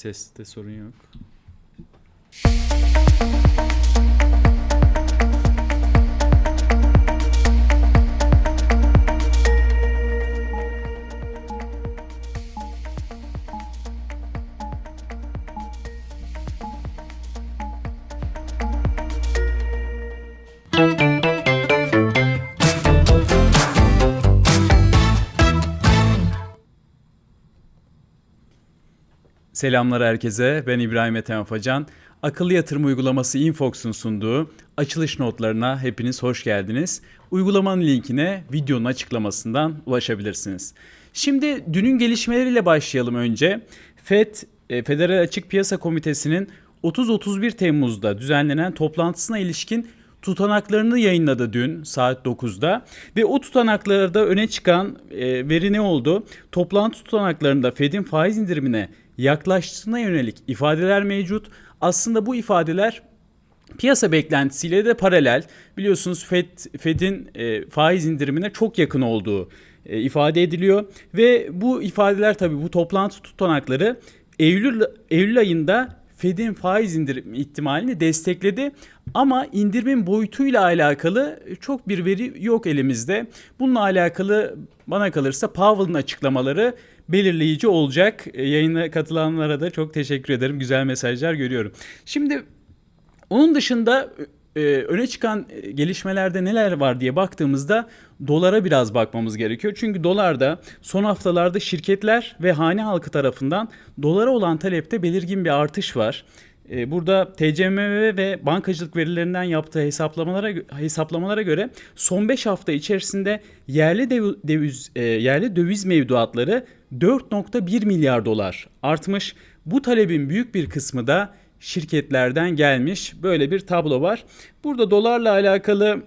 Seste sorun yok. Selamlar herkese. Ben İbrahim Ethem Afacan. Akıllı yatırım uygulaması Infox'un sunduğu açılış notlarına hepiniz hoş geldiniz. Uygulamanın linkine videonun açıklamasından ulaşabilirsiniz. Şimdi dünün gelişmeleriyle başlayalım önce. FED, e, Federal Açık Piyasa Komitesi'nin 30-31 Temmuz'da düzenlenen toplantısına ilişkin tutanaklarını yayınladı dün saat 9'da ve o tutanaklarda öne çıkan e, veri ne oldu? Toplantı tutanaklarında Fed'in faiz indirimine yaklaştığına yönelik ifadeler mevcut. Aslında bu ifadeler piyasa beklentisiyle de paralel. Biliyorsunuz Fed Fed'in e, faiz indirimine çok yakın olduğu e, ifade ediliyor ve bu ifadeler tabii bu toplantı tutanakları Eylül Eylül ayında Fed'in faiz indirim ihtimalini destekledi ama indirimin boyutuyla alakalı çok bir veri yok elimizde. Bununla alakalı bana kalırsa Powell'ın açıklamaları belirleyici olacak. E, Yayına katılanlara da çok teşekkür ederim. Güzel mesajlar görüyorum. Şimdi onun dışında e, öne çıkan e, gelişmelerde neler var diye baktığımızda dolara biraz bakmamız gerekiyor. Çünkü dolarda son haftalarda şirketler ve hane halkı tarafından dolara olan talepte belirgin bir artış var. E, Burada TCMV ve bankacılık verilerinden yaptığı hesaplamalara hesaplamalara göre son 5 hafta içerisinde yerli döviz e, yerli döviz mevduatları 4.1 milyar dolar artmış. Bu talebin büyük bir kısmı da şirketlerden gelmiş. Böyle bir tablo var. Burada dolarla alakalı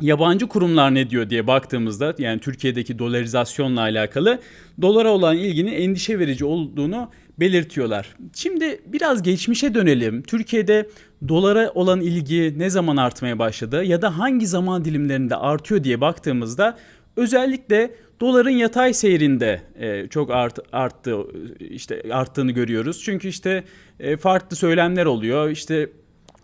yabancı kurumlar ne diyor diye baktığımızda yani Türkiye'deki dolarizasyonla alakalı dolara olan ilginin endişe verici olduğunu belirtiyorlar. Şimdi biraz geçmişe dönelim. Türkiye'de dolara olan ilgi ne zaman artmaya başladı ya da hangi zaman dilimlerinde artıyor diye baktığımızda özellikle doların yatay seyrinde e, çok art, arttı işte arttığını görüyoruz. Çünkü işte e, farklı söylemler oluyor. İşte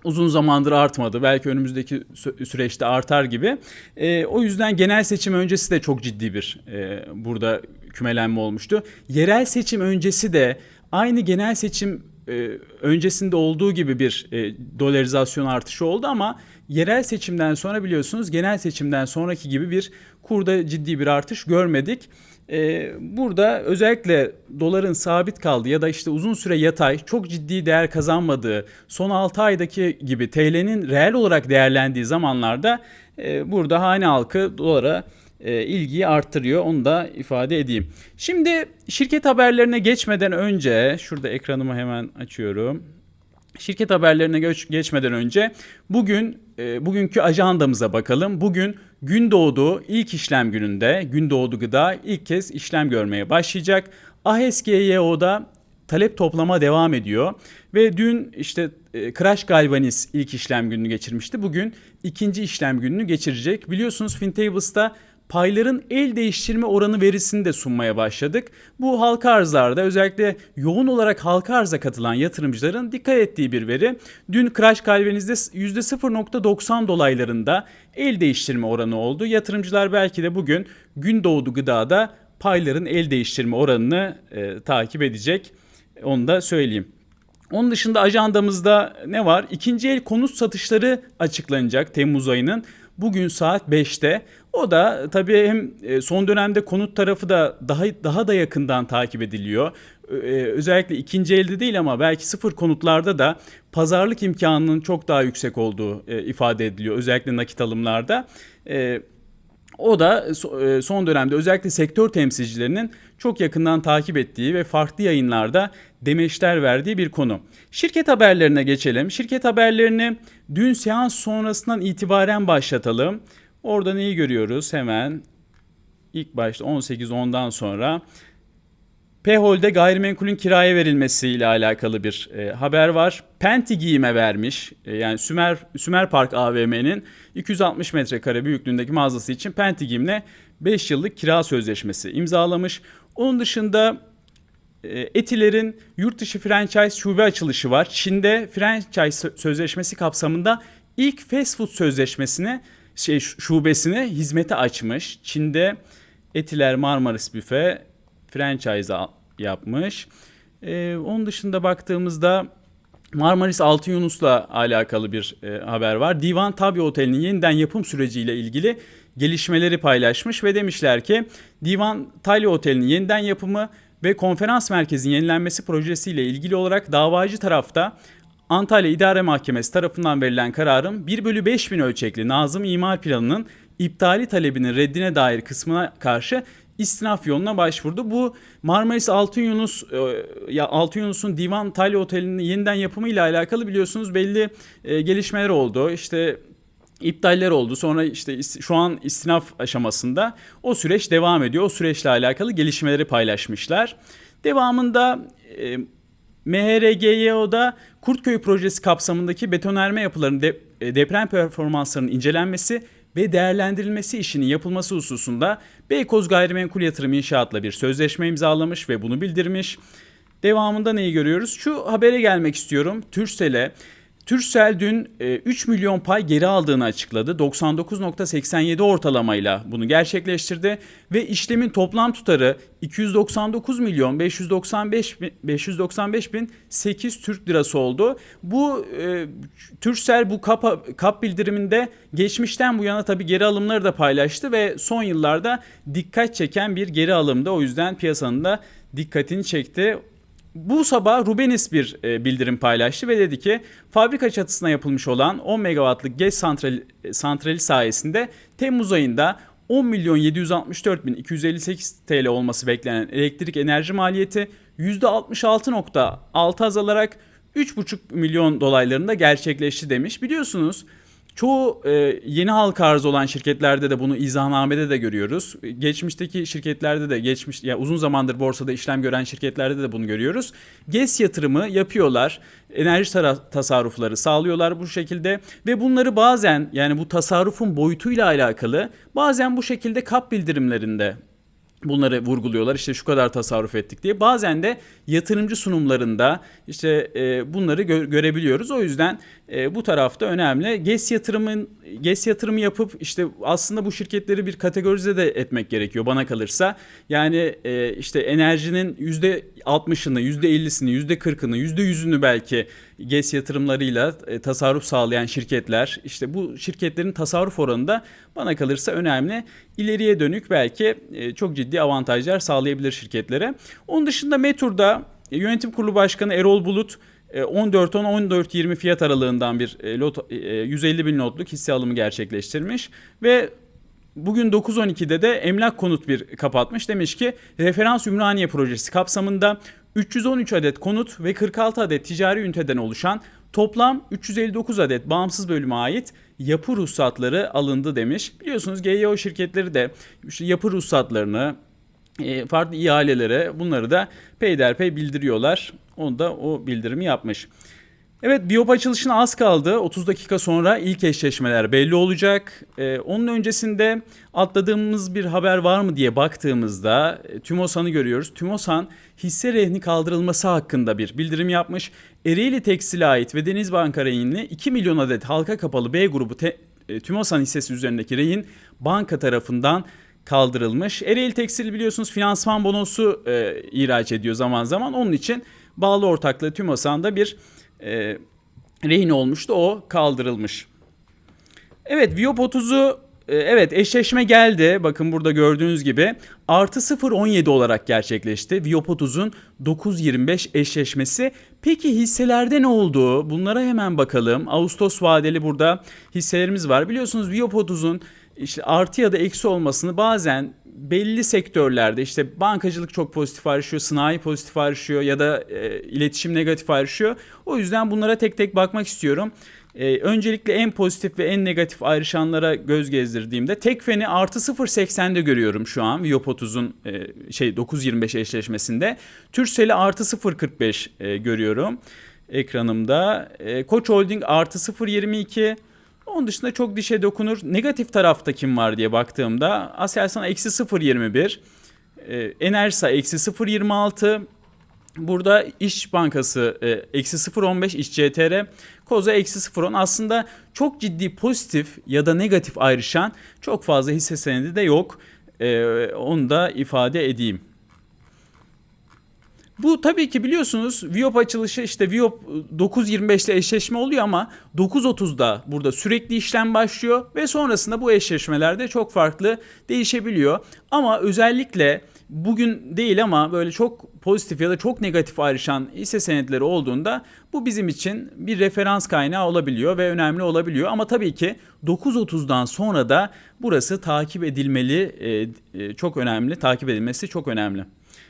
uzun zamandır artmadı. Belki önümüzdeki sü- süreçte artar gibi. E, o yüzden genel seçim öncesi de çok ciddi bir e, burada kümelenme olmuştu. Yerel seçim öncesi de aynı genel seçim e, öncesinde olduğu gibi bir e, dolarizasyon artışı oldu ama yerel seçimden sonra biliyorsunuz genel seçimden sonraki gibi bir kurda ciddi bir artış görmedik. E, burada özellikle doların sabit kaldığı ya da işte uzun süre yatay çok ciddi değer kazanmadığı son 6 aydaki gibi TL'nin reel olarak değerlendiği zamanlarda e, burada hane halkı dolara e, ilgiyi arttırıyor. Onu da ifade edeyim. Şimdi şirket haberlerine geçmeden önce şurada ekranımı hemen açıyorum. Şirket haberlerine göç- geçmeden önce bugün e, bugünkü ajandamıza bakalım. Bugün Gündoğdu ilk işlem gününde Gündoğdu Gıda ilk kez işlem görmeye başlayacak. ASGYO'da talep toplama devam ediyor ve dün işte e, Crash Galvaniz ilk işlem gününü geçirmişti. Bugün ikinci işlem gününü geçirecek. Biliyorsunuz Fintables'ta payların el değiştirme oranı verisini de sunmaya başladık. Bu halka arzlarda özellikle yoğun olarak halka arza katılan yatırımcıların dikkat ettiği bir veri. Dün Crash Calviniz'de %0.90 dolaylarında el değiştirme oranı oldu. Yatırımcılar belki de bugün Gündoğdu Gıda'da payların el değiştirme oranını e, takip edecek. Onu da söyleyeyim. Onun dışında ajandamızda ne var? İkinci el konut satışları açıklanacak Temmuz ayının. Bugün saat 5'te. O da tabii hem e, son dönemde konut tarafı da daha daha da yakından takip ediliyor. Ee, özellikle ikinci elde değil ama belki sıfır konutlarda da pazarlık imkanının çok daha yüksek olduğu e, ifade ediliyor. Özellikle nakit alımlarda. O da so- e, son dönemde özellikle sektör temsilcilerinin çok yakından takip ettiği ve farklı yayınlarda demeçler verdiği bir konu. Şirket haberlerine geçelim. Şirket haberlerini dün seans sonrasından itibaren başlatalım. Orada neyi görüyoruz? Hemen ilk başta 18-10'dan sonra P-Hol'de gayrimenkulün kiraya verilmesi ile alakalı bir e, haber var. Penti giyime vermiş. E, yani Sümer Sümer Park AVM'nin 260 metrekare büyüklüğündeki mağazası için Penti giyimle 5 yıllık kira sözleşmesi imzalamış. Onun dışında e, Etiler'in yurt dışı franchise şube açılışı var. Çin'de franchise sö- sözleşmesi kapsamında ilk fast food sözleşmesini şey şubesini hizmete açmış. Çin'de Etiler Marmaris Büfe franchise yapmış. Ee, onun dışında baktığımızda Marmaris Altın Yunus'la alakalı bir e, haber var. Divan Tabi Oteli'nin yeniden yapım süreciyle ilgili gelişmeleri paylaşmış ve demişler ki Divan Talya Oteli'nin yeniden yapımı ve konferans merkezinin yenilenmesi projesiyle ilgili olarak davacı tarafta Antalya İdare Mahkemesi tarafından verilen kararın 1 bölü 5 bin ölçekli Nazım İmar Planı'nın iptali talebinin reddine dair kısmına karşı istinaf yoluna başvurdu. Bu Marmaris Altın Yunus e, ya Altın Yunus'un Divan Talya Oteli'nin yeniden yapımı ile alakalı biliyorsunuz belli e, gelişmeler oldu. İşte iptaller oldu. Sonra işte şu an istinaf aşamasında o süreç devam ediyor. O süreçle alakalı gelişmeleri paylaşmışlar. Devamında e, MHRGYO'da Kurtköy projesi kapsamındaki betonarme yapılarının de- e, deprem performanslarının incelenmesi ve değerlendirilmesi işinin yapılması hususunda Beykoz Gayrimenkul Yatırım İnşaat'la bir sözleşme imzalamış ve bunu bildirmiş. Devamında neyi görüyoruz? Şu habere gelmek istiyorum. Türsel'e Türsel dün e, 3 milyon pay geri aldığını açıkladı. 99.87 ortalamayla bunu gerçekleştirdi ve işlemin toplam tutarı 299 milyon 595 bin, 595 bin 8 Türk lirası oldu. Bu e, Türsel bu kap, kap bildiriminde geçmişten bu yana tabii geri alımları da paylaştı ve son yıllarda dikkat çeken bir geri alımdı. O yüzden piyasanın da dikkatini çekti. Bu sabah Rubenis bir e, bildirim paylaştı ve dedi ki fabrika çatısına yapılmış olan 10 megawattlık GES santrali, santrali sayesinde Temmuz ayında 10 milyon 764 bin 258 TL olması beklenen elektrik enerji maliyeti %66.6 azalarak 3,5 milyon dolaylarında gerçekleşti demiş. Biliyorsunuz Çoğu e, yeni halka arz olan şirketlerde de bunu izahnamede de görüyoruz. Geçmişteki şirketlerde de geçmiş ya uzun zamandır borsada işlem gören şirketlerde de bunu görüyoruz. GES yatırımı yapıyorlar. Enerji tasarrufları sağlıyorlar bu şekilde ve bunları bazen yani bu tasarrufun boyutuyla alakalı bazen bu şekilde kap bildirimlerinde bunları vurguluyorlar. İşte şu kadar tasarruf ettik diye. Bazen de yatırımcı sunumlarında işte e, bunları gö- görebiliyoruz. O yüzden e, bu tarafta önemli. GES yatırımın GES yatırımı yapıp işte aslında bu şirketleri bir kategorize de etmek gerekiyor bana kalırsa. Yani e, işte enerjinin %60'ını, %50'sini, %40'ını, %100'ünü belki GES yatırımlarıyla e, tasarruf sağlayan şirketler. işte bu şirketlerin tasarruf oranı da bana kalırsa önemli. İleriye dönük belki e, çok ciddi avantajlar sağlayabilir şirketlere. Onun dışında Metur'da e, yönetim kurulu başkanı Erol Bulut 14-10-14-20 fiyat aralığından bir e, lot, e, 150 bin notluk hisse alımı gerçekleştirmiş ve Bugün 9.12'de de emlak konut bir kapatmış. Demiş ki referans Ümraniye projesi kapsamında 313 adet konut ve 46 adet ticari üniteden oluşan toplam 359 adet bağımsız bölüme ait yapı ruhsatları alındı demiş. Biliyorsunuz GYO şirketleri de işte yapı ruhsatlarını e, farklı ihalelere bunları da peyderpey bildiriyorlar. Onu da o bildirimi yapmış. Evet Biyop açılışına az kaldı. 30 dakika sonra ilk eşleşmeler belli olacak. Ee, onun öncesinde atladığımız bir haber var mı diye baktığımızda e, TÜMOSAN'ı görüyoruz. TÜMOSAN hisse rehni kaldırılması hakkında bir bildirim yapmış. Ereğli Tekstil'e ait ve Denizbank rehini 2 milyon adet halka kapalı B grubu te, e, TÜMOSAN hissesi üzerindeki rehin banka tarafından kaldırılmış. Ereğli Tekstil biliyorsunuz finansman bonosu e, ihraç ediyor zaman zaman. Onun için bağlı ortaklığı TÜMOSAN'da bir e, rehin olmuştu. O kaldırılmış. Evet Viop 30'u e, evet eşleşme geldi. Bakın burada gördüğünüz gibi artı 0.17 olarak gerçekleşti. Viop 30'un 9.25 eşleşmesi. Peki hisselerde ne oldu? Bunlara hemen bakalım. Ağustos vadeli burada hisselerimiz var. Biliyorsunuz Viop 30'un işte artı ya da eksi olmasını bazen belli sektörlerde işte bankacılık çok pozitif ayrışıyor, sanayi pozitif ayrışıyor ya da e, iletişim negatif ayrışıyor. O yüzden bunlara tek tek bakmak istiyorum. E, öncelikle en pozitif ve en negatif ayrışanlara göz gezdirdiğimde Tekfen'i artı 0.80'de görüyorum şu an Viop 30'un e, şey 9.25 eşleşmesinde. Türksel'i artı 0.45 e, görüyorum ekranımda. E, Koç Holding artı 0.22 onun dışında çok dişe dokunur. Negatif tarafta kim var diye baktığımda Aselsan eksi 0.21, e, Enerjisa eksi 0.26, Burada İş Bankası e, eksi 0.15 İş CTR Koza eksi 0.10 aslında çok ciddi pozitif ya da negatif ayrışan çok fazla hisse senedi de yok. E, onu da ifade edeyim. Bu tabii ki biliyorsunuz Viop açılışı işte Viop 9.25'te eşleşme oluyor ama 9.30'da burada sürekli işlem başlıyor ve sonrasında bu eşleşmelerde çok farklı değişebiliyor. Ama özellikle bugün değil ama böyle çok pozitif ya da çok negatif ayrışan hisse senetleri olduğunda bu bizim için bir referans kaynağı olabiliyor ve önemli olabiliyor. Ama tabii ki 9.30'dan sonra da burası takip edilmeli, e, e, çok önemli, takip edilmesi çok önemli.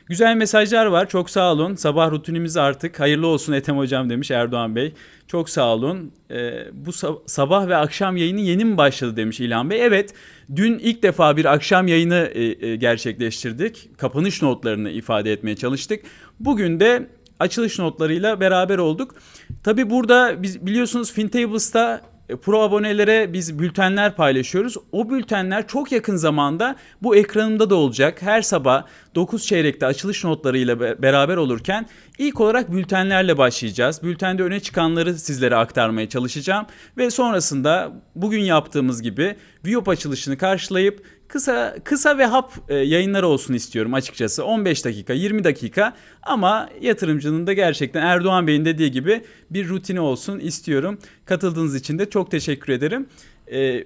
Güzel mesajlar var. Çok sağ olun. Sabah rutinimiz artık hayırlı olsun Ethem Hocam demiş Erdoğan Bey. Çok sağ olun. Ee, bu sab- sabah ve akşam yayını yeni mi başladı demiş İlhan Bey. Evet. Dün ilk defa bir akşam yayını e, e, gerçekleştirdik. Kapanış notlarını ifade etmeye çalıştık. Bugün de açılış notlarıyla beraber olduk. Tabi burada biz biliyorsunuz FinTables'ta Pro abonelere biz bültenler paylaşıyoruz. O bültenler çok yakın zamanda bu ekranımda da olacak. Her sabah 9 çeyrekte açılış notlarıyla be- beraber olurken ilk olarak bültenlerle başlayacağız. Bültende öne çıkanları sizlere aktarmaya çalışacağım ve sonrasında bugün yaptığımız gibi Viop açılışını karşılayıp kısa kısa ve hap e, yayınlar olsun istiyorum açıkçası. 15 dakika, 20 dakika ama yatırımcının da gerçekten Erdoğan Bey'in dediği gibi bir rutini olsun istiyorum. Katıldığınız için de çok teşekkür ederim. E,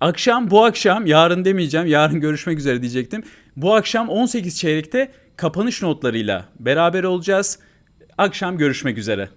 akşam bu akşam yarın demeyeceğim yarın görüşmek üzere diyecektim. Bu akşam 18 çeyrekte kapanış notlarıyla beraber olacağız. Akşam görüşmek üzere.